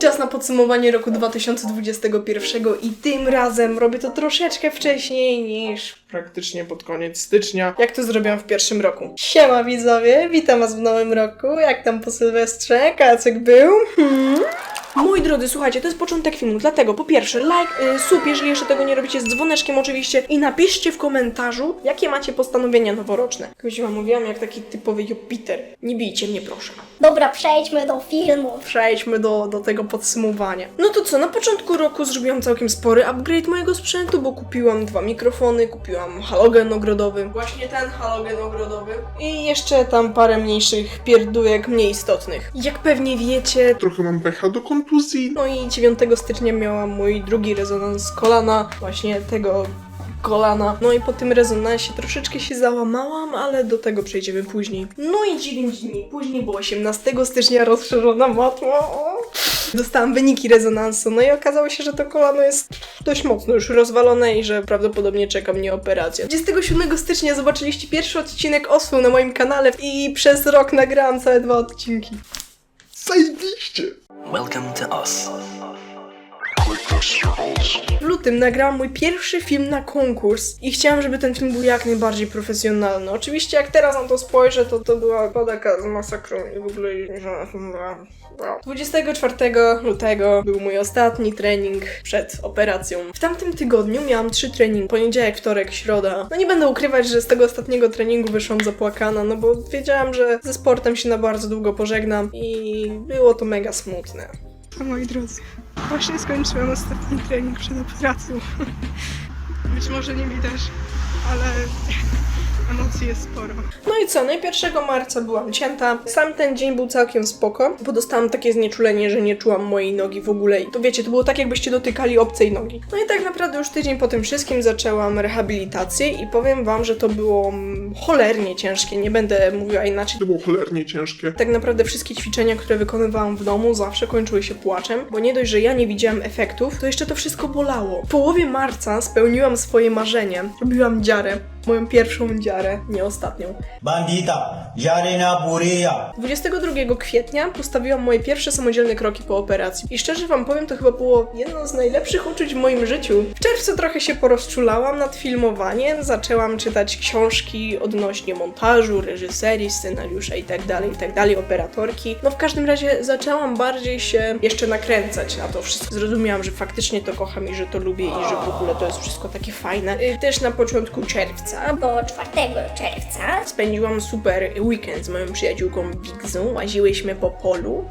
Czas na podsumowanie roku 2021 i tym razem robię to troszeczkę wcześniej niż praktycznie pod koniec stycznia, jak to zrobiłam w pierwszym roku. Siema widzowie, witam was w nowym roku. Jak tam po Sylwestrze? Kacek był? Hmm? Drodzy, słuchajcie, to jest początek filmu, dlatego po pierwsze, like, y, sub, jeżeli jeszcze tego nie robicie, z dzwoneczkiem oczywiście i napiszcie w komentarzu, jakie macie postanowienia noworoczne. Jakoś wam mówiłam jak taki typowy Jupiter. Nie bijcie mnie proszę. Dobra, przejdźmy do filmu. Przejdźmy do, do tego podsumowania. No to co, na początku roku zrobiłam całkiem spory upgrade mojego sprzętu, bo kupiłam dwa mikrofony, kupiłam halogen ogrodowy, właśnie ten halogen ogrodowy i jeszcze tam parę mniejszych pierdółek mniej istotnych. Jak pewnie wiecie, Trochę mam pecha do kontuzji. no i 9 stycznia miałam mój drugi rezonans kolana, właśnie tego kolana. No i po tym rezonansie troszeczkę się załamałam, ale do tego przejdziemy później. No i 9 dni później, bo 18 stycznia rozszerzona matła. Dostałam wyniki rezonansu, no i okazało się, że to kolano jest dość mocno już rozwalone i że prawdopodobnie czeka mnie operacja. 27 stycznia zobaczyliście pierwszy odcinek Osły na moim kanale i przez rok nagrałam całe dwa odcinki. Zajebiście! Welcome to us. W lutym nagrałam mój pierwszy film na konkurs i chciałam, żeby ten film był jak najbardziej profesjonalny. Oczywiście jak teraz na to spojrzę, to to była podaka z masakrą i w ogóle... 24 lutego był mój ostatni trening przed operacją. W tamtym tygodniu miałam trzy treningi. Poniedziałek, wtorek, środa. No nie będę ukrywać, że z tego ostatniego treningu wyszłam zapłakana, no bo wiedziałam, że ze sportem się na bardzo długo pożegnam i było to mega smutne. A moi drodzy, właśnie skończyłam ostatni trening przed operacją. Być może nie widać, ale emocji jest sporo. No i co, no i 1 marca byłam cięta. Sam ten dzień był całkiem spoko, bo dostałam takie znieczulenie, że nie czułam mojej nogi w ogóle. I to wiecie, to było tak jakbyście dotykali obcej nogi. No i tak naprawdę już tydzień po tym wszystkim zaczęłam rehabilitację i powiem wam, że to było mm, cholernie ciężkie, nie będę mówiła inaczej. To było cholernie ciężkie. Tak naprawdę wszystkie ćwiczenia, które wykonywałam w domu, zawsze kończyły się płaczem, bo nie dość, że ja nie widziałam efektów, to jeszcze to wszystko bolało. W połowie marca spełniłam swoje marzenie. Robiłam dziarę. Moją pierwszą dziarę, nie ostatnią. Bandita, Jarina Buria. 22 kwietnia postawiłam moje pierwsze samodzielne kroki po operacji. I szczerze wam powiem, to chyba było jedno z najlepszych uczuć w moim życiu. W czerwcu trochę się porozczulałam nad filmowaniem, zaczęłam czytać książki odnośnie montażu, reżyserii, scenariusza itd., itd., operatorki. No w każdym razie zaczęłam bardziej się jeszcze nakręcać na to wszystko. Zrozumiałam, że faktycznie to kocham i że to lubię i że w ogóle to jest wszystko takie fajne. Y, Też na początku czerwca Bo 4 czerwca Spędziłam super weekend z moją przyjaciółką Bigzą. Łaziłyśmy po polu.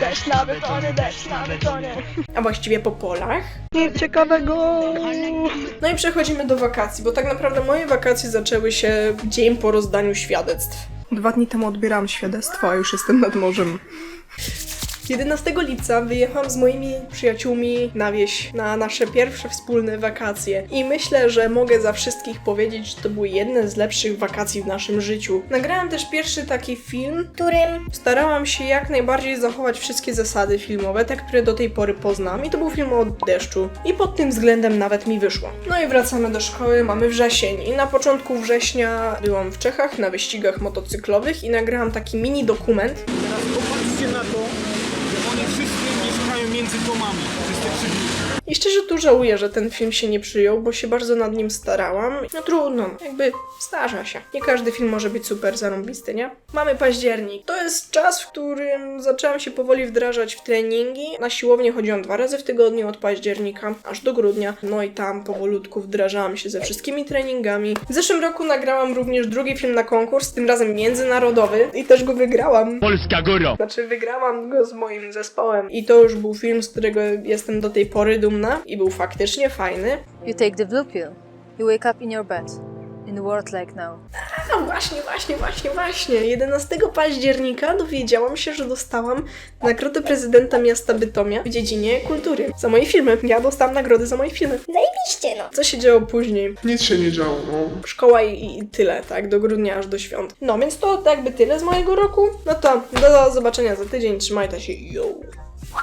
Deszcz na betonie, deszcz na betonie. A właściwie po polach. Nic ciekawego! No i przechodzimy do wakacji, bo tak naprawdę moje wakacje zaczęły się dzień po rozdaniu świadectw. Dwa dni temu odbierałam świadectwo, a już jestem nad morzem. 11 lipca wyjechałam z moimi przyjaciółmi na wieś na nasze pierwsze wspólne wakacje i myślę, że mogę za wszystkich powiedzieć, że to były jedne z lepszych wakacji w naszym życiu. Nagrałam też pierwszy taki film, którym Starałam się jak najbardziej zachować wszystkie zasady filmowe, te, które do tej pory poznam. I to był film o deszczu. I pod tym względem nawet mi wyszło. No i wracamy do szkoły, mamy wrzesień. I na początku września byłam w Czechach na wyścigach motocyklowych i nagrałam taki mini dokument. Teraz командами, з тих I szczerze tu żałuję, że ten film się nie przyjął, bo się bardzo nad nim starałam. No trudno, jakby zdarza się. Nie każdy film może być super zarąbisty, nie? Mamy październik. To jest czas, w którym zaczęłam się powoli wdrażać w treningi. Na siłownię chodziłam dwa razy w tygodniu od października aż do grudnia. No i tam powolutku wdrażałam się ze wszystkimi treningami. W zeszłym roku nagrałam również drugi film na konkurs, tym razem międzynarodowy i też go wygrałam. Polska góra! Znaczy, wygrałam go z moim zespołem. I to już był film, z którego jestem do tej pory dumna. I był faktycznie fajny. You take the blue pill. You wake up in your bed. In the world like now. A właśnie, właśnie, właśnie, właśnie. 11 października dowiedziałam się, że dostałam nagrodę prezydenta miasta Bytomia w dziedzinie kultury. Za moje filmy. Ja dostałam nagrody za moje filmy. zajebiście no. Co się działo później? Nic się nie działo, no. Szkoła i, i tyle, tak? Do grudnia aż do świąt. No, więc to jakby tyle z mojego roku. No to do zobaczenia za tydzień. Trzymajcie się. Yo!